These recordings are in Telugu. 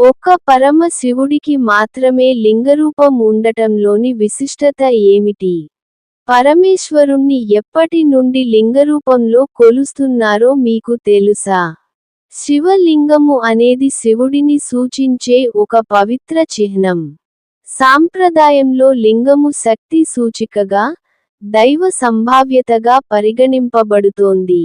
ఒక్క పరమ శివుడికి మాత్రమే లింగరూపం ఉండటంలోని విశిష్టత ఏమిటి? పరమేశ్వరుణ్ణి ఎప్పటి నుండి లింగరూపంలో కొలుస్తున్నారో మీకు తెలుసా? శివలింగము అనేది శివుడిని సూచించే ఒక పవిత్ర చిహ్నం. సాంప్రదాయంలో లింగము శక్తి సూచికగా దైవ సంభావ్యతగా పరిగణింపబడుతోంది.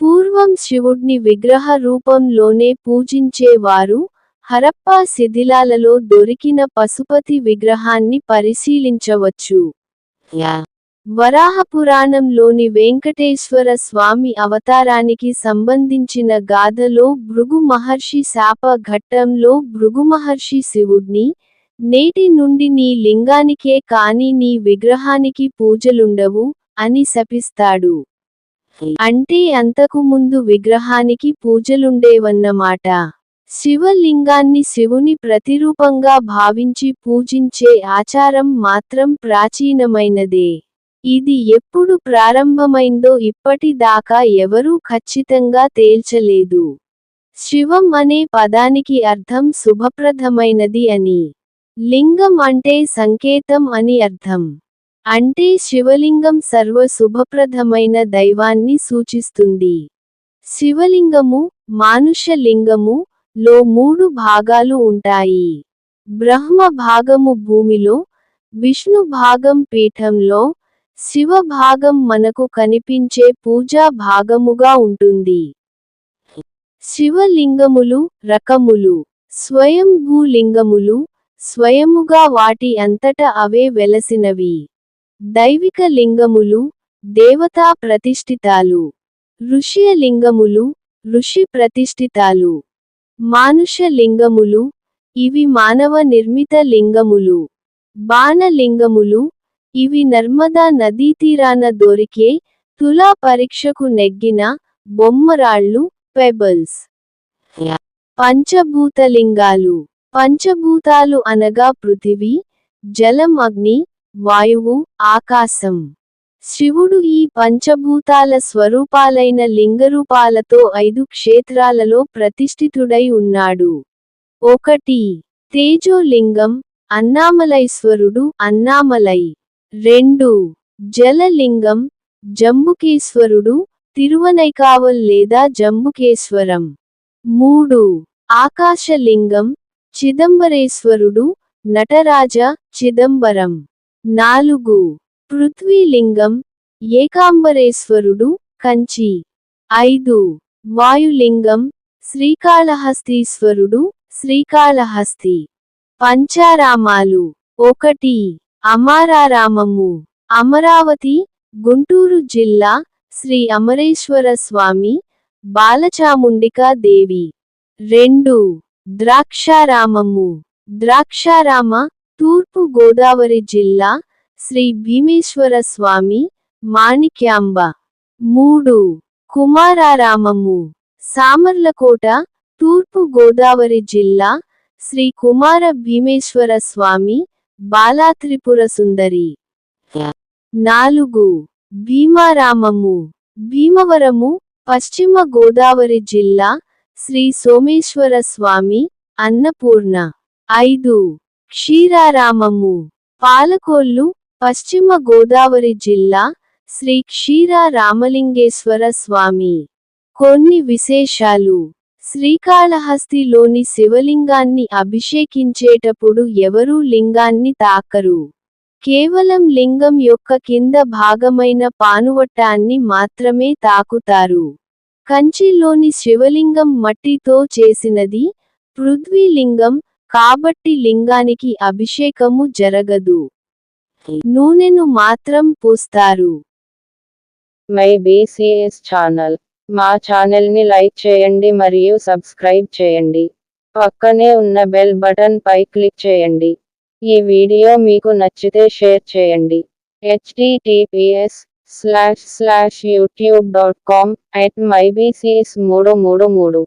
పూర్వం శివుడ్ని విగ్రహ రూపంలోనే పూజించేవారు హరప్పా శిథిలాలలో దొరికిన పశుపతి విగ్రహాన్ని పరిశీలించవచ్చు. వరాహపురాణంలోని వెంకటేశ్వర స్వామి అవతారానికి సంబంధించిన గాథలో భృగు మహర్షి శాప ఘట్టంలో భృగు మహర్షి శివుడ్ని నేటి నుండి నీ లింగానికే కాని నీ విగ్రహానికి పూజలుండవు అని శపిస్తాడు. అంటే అంతకు ముందు విగ్రహానికి పూజలుండేవన్నమాట. శివలింగాన్ని శివుని ప్రతిరూపంగా భావించి పూజించే ఆచారం మాత్రం ప్రాచీనమైనదే. ఇది ఎప్పుడు ప్రారంభమైందో ఇప్పటిదాకా ఎవరూ ఖచ్చితంగా తేల్చలేదు. శివం అనే పదానికి అర్థం శుభప్రదమైనది అని. లింగం అంటే సంకేతం అని అర్థం. అంటే శివలింగం సర్వ శుభప్రదమైన దైవాన్ని సూచిస్తుంది. శివలింగము మానుష లింగము లో మూడు భాగాలు ఉంటాయి. బ్రహ్మ భాగము భూమిలో విష్ణు భాగం పీఠంలో శివ భాగం మనకు కనిపించే పూజా భాగముగా ఉంటుంది. శివలింగములు రకములు స్వయంభూలింగములు స్వయముగా వాటి అంతట అవే వెలసినవి. దైవిక లింగములు దేవతా ప్రతిష్ఠితాలు. ఋషియ లింగములు ఋషి ప్రతిష్ఠితాలు. మానుష లింగములు ఇవి మానవ నిర్మిత లింగములు. బాణలింగములు ఇవి నర్మదా నదీతీరాన దొరికే తులా పరీక్షకు నెగ్గిన బొమ్మరాళ్ళు పెబల్స్. పంచభూతలింగాలు. పంచభూతాలు అనగా పృథివీ జలం అగ్ని వాయువు ఆకాశం. శివుడు ఈ పంచభూతాల స్వరూపాలైన లింగరూపాలతో ఐదు క్షేత్రాలలో ప్రతిష్ఠితుడై ఉన్నాడు. ఒకటి తేజోలింగం అన్నామలైశ్వరుడు అన్నామలై. రెండు జలలింగం జంబుకేశ్వరుడు తిరువనైకావల్ లేదా జంబుకేశ్వరం. మూడు ఆకాశలింగం చిదంబరేశ్వరుడు నటరాజ చిదంబరం. నాలుగు పృథ్వీలింగం ఏకాంబరేశ్వరుడు కంచి. ఐదు. వాయులింగం శ్రీకాళహస్తీశ్వరుడు శ్రీకాళహస్తి. పంచారామాలు. ఒకటి. అమారారామము. అమరావతి గుంటూరు జిల్లా శ్రీ అమరేశ్వర స్వామి బాలచాముండికా దేవి. రెండు. ద్రాక్షారామము. ద్రాక్షారామ తూర్పు గోదావరి జిల్లా శ్రీ భీమేశ్వర స్వామి మాణిక్యాంబ. మూడు. కుమారారామము. సామర్లకోట తూర్పు గోదావరి జిల్లా శ్రీ కుమార భీమేశ్వర స్వామి బాలాత్రిపుర సుందరి. నాలుగు. భీమారామము. భీమవరము పశ్చిమ గోదావరి జిల్లా శ్రీ సోమేశ్వర స్వామి అన్నపూర్ణ. ఐదు. క్షీరారామము. పాలకోల్లు పశ్చిమ గోదావరి జిల్లా శ్రీ క్షీర రామలింగేశ్వర స్వామి. కొన్ని విశేషాలు. శ్రీకాళహస్తిలోని శివలింగాన్ని అభిషేకించేటప్పుడు ఎవరూ లింగాన్ని తాకరు. కేవలం లింగం యొక్క కింద భాగమైన పానువట్టాన్ని మాత్రమే తాకుతారు. కంచిలోని శివలింగం మట్టితో చేసినది పృథ్వీలింగం కాబట్టి లింగానికి అభిషేకము జరగదు. నూనెను మాత్రం పూస్తారు. My BCS channel. మా ఛానల్ని లైక్ చేయండి మరియు సబ్స్క్రైబ్ చేయండి. పక్కనే ఉన్న బెల్ బటన్ పై క్లిక్ చేయండి. ఈ వీడియో మీకు నచ్చితే షేర్ చేయండి. HTTPS slash slash YouTube dot com at my BCS మూడు మూడు మూడు.